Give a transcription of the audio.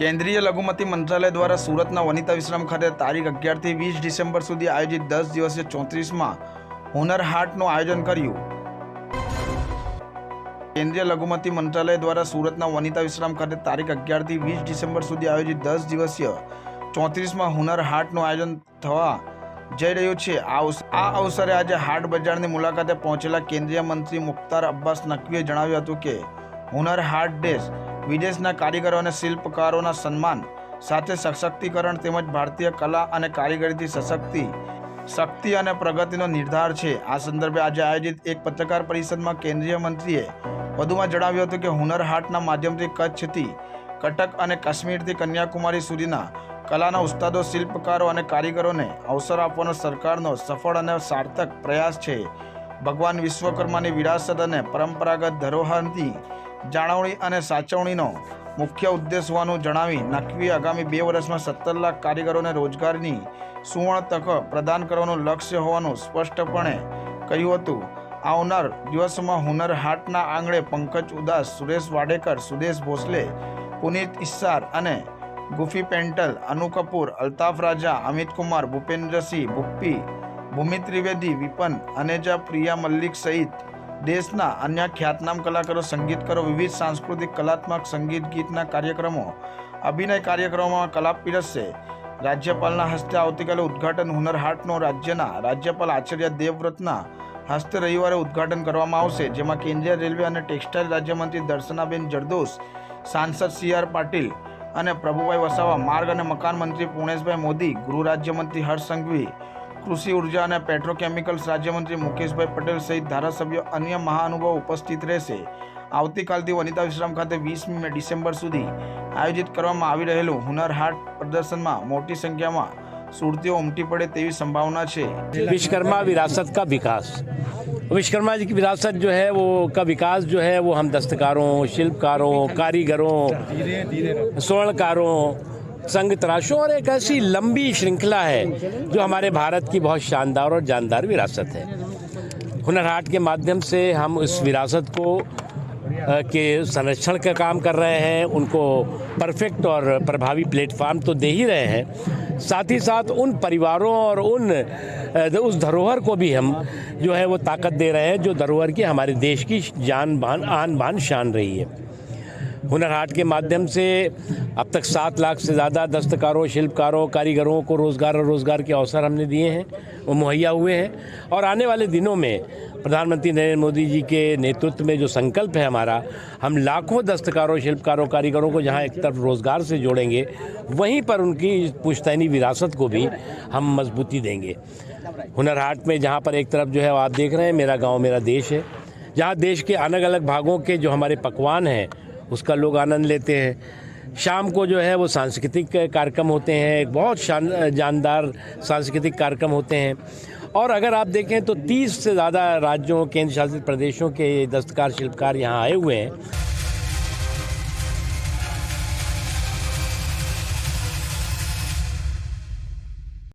કેન્દ્રીય લઘુમતી મંત્રાલય દ્વારા સુરતના વનિતા વિશ્રામ ખાતે તારીખ અગિયારથી વીસ ડિસેમ્બર સુધી આયોજિત દસ દિવસીય ચોત્રીસમાં હુનર હાટનું આયોજન કર્યું. કેન્દ્રીય લઘુમતી મંત્રાલય દ્વારા સુરતના વનિતા વિશ્રામ ખાતે તારીખ અગિયારથી વીસ ડિસેમ્બર સુધી આયોજિત દસ દિવસીય ચોત્રીસમાં હુનર હાટનું આયોજન થવા જઈ રહ્યું છે. આ અવસરે આજે હાટ બજારની મુલાકાતે પહોંચેલા કેન્દ્રીય મંત્રી મુખ્તાર અબ્બાસ નકવીએ જણાવ્યું હતું કે, હુનર હાટ દેશ વિદેશના કારીગરો અને શિલ્પકારોના સન્માન સાથે સશક્તિકરણ તેમજ ભારતીય કલા અને કારીગરીથી સશક્તિ, શક્તિ અને પ્રગતિનો નિર્ધાર છે. આ સંદર્ભે આજે આયોજિત એક પત્રકાર પરિષદમાં કેન્દ્રીય મંત્રીએ વધુમાં જણાવ્યું હતું કે હુનર હાટના માધ્યમથી કચ્છથી કટક અને કાશ્મીરથી કન્યાકુમારી સુધીના કલાના ઉસ્તાદો, શિલ્પકારો અને કારીગરોને અવસર આપવાનો સરકારનો સફળ અને સાર્થક પ્રયાસ છે. ભગવાન વિશ્વકર્માની વિરાસત અને પરંપરાગત ધરોહરની જાળવણી અને સાચવણીનો મુખ્ય ઉદ્દેશ હોવાનું જણાવી નકવી આગામી બે વર્ષમાં સત્તર લાખ કારીગરોને રોજગારની સુવર્ણ તક પ્રદાન કરવાનું લક્ષ્ય હોવાનું સ્પષ્ટપણે કહ્યું હતું. આવનાર દિવસમાં હુનર હાટના આંગણે પંકજ ઉદાસ, સુરેશ વાડેકર, સુદેશ ભોસલે, પુનીત ઇસ્સાર અને ગુફી પેન્ટલ, અનુ કપૂર, અલ્તાફ રાજા, અમિત કુમાર, ભૂપેન્દ્રસિંહ, ભુપ્પી, ભૂમિ ત્રિવેદી, વિપન, અનેજા પ્રિયા મલ્લિક સહિત દેશના અન્ય ખ્યાતનામ કલાકારો, સંગીતકારો, વિવિધ સાંસ્કૃતિક, કલાત્મક સંગીત ગીતના કાર્યક્રમો, અભિનય કાર્યક્રમોમાં કલાપ પીરસશે. રાજ્યપાલના હસ્તે આવતીકાલે ઉદ્ઘાટન હુનર હાટનો રાજ્યના રાજ્યપાલ આચાર્ય દેવવ્રતના હસ્તે રવિવારે ઉદ્ઘાટન કરવામાં આવશે, જેમાં કેન્દ્રીય રેલવે અને ટેક્સટાઇલ રાજ્યમંત્રી દર્શનાબેન જરદોસ સાંસદ સી આર પાટીલ અને પ્રભુભાઈ વસાવા, માર્ગ અને મકાન મંત્રી પુણેશભાઈ મોદી, ગૃહ રાજ્યમંત્રી હર્ષ સંઘવી કૃષિ ઉર્જા અને પેટ્રોકેમિકલ્સ રાજ્યમંત્રી મુકેશભાઈ પટેલ સહિત ધારાસભ્યો અન્ય મહાનુભાવો ઉપસ્થિત રહેશે આવતીકાલથી વનિતા વિશ્રામ ખાતે વીસમી ડિસેમ્બર સુધી આયોજિત કરવામાં આવી રહેલું હુનર હાટ પ્રદર્શનમાં મોટી સંખ્યામાં સુરતીઓ ઉમટી પડે તેવી સંભાવના છે विश्वकर्मा विरासत का विकास विश्वकर्मा जी की विरासत जो है वो का विकास जो है वो हम दस्तकारों शिल्पकारों कारीगरों स्वर्णकारों संग तराशों और एक ऐसी लंबी श्रृंखला है जो हमारे भारत की बहुत शानदार और जानदार विरासत है। हुनर हाट के माध्यम से हम इस विरासत को के संरक्षण का काम कर रहे हैं, उनको परफेक्ट और प्रभावी प्लेटफार्म तो दे ही रहे हैं। साथ ही साथ उन परिवारों और उन उस धरोहर को भी हम जो है वो ताकत दे रहे हैं, जो धरोहर की हमारे देश की जान बान आन बान शान रही है। हुनर हाट के माध्यम से अब तक सात लाख से ज़्यादा दस्तकारों, शिल्पकारों, कारीगरों को रोज़गार और रोज़गार के अवसर हमने दिए हैं, वो मुहैया हुए हैं। और आने वाले दिनों में प्रधानमंत्री नरेंद्र मोदी जी के नेतृत्व में जो संकल्प है हमारा, हम लाखों दस्तकारों, शिल्पकारों, कारीगरों को जहाँ एक तरफ़ रोज़गार से जोड़ेंगे, वहीं पर उनकी पुश्तैनी विरासत को भी हम मजबूती देंगे। हुनर हाट में जहाँ पर एक तरफ़ जो है, आप देख रहे हैं, मेरा गाँव, मेरा देश है। जहाँ देश के अलग अलग भागों के जो हमारे पकवान हैं उसका लोग आनंद लेते हैं। शाम को जो है वो सांस्कृतिक कार्यक्रम होते हैं, एक बहुत शान, जानदार सांस्कृतिक कार्यक्रम होते हैं। और अगर आप देखें तो 30 से ज़्यादा राज्यों केंद्र शासित प्रदेशों के दस्तकार, शिल्पकार यहाँ आए हुए हैं।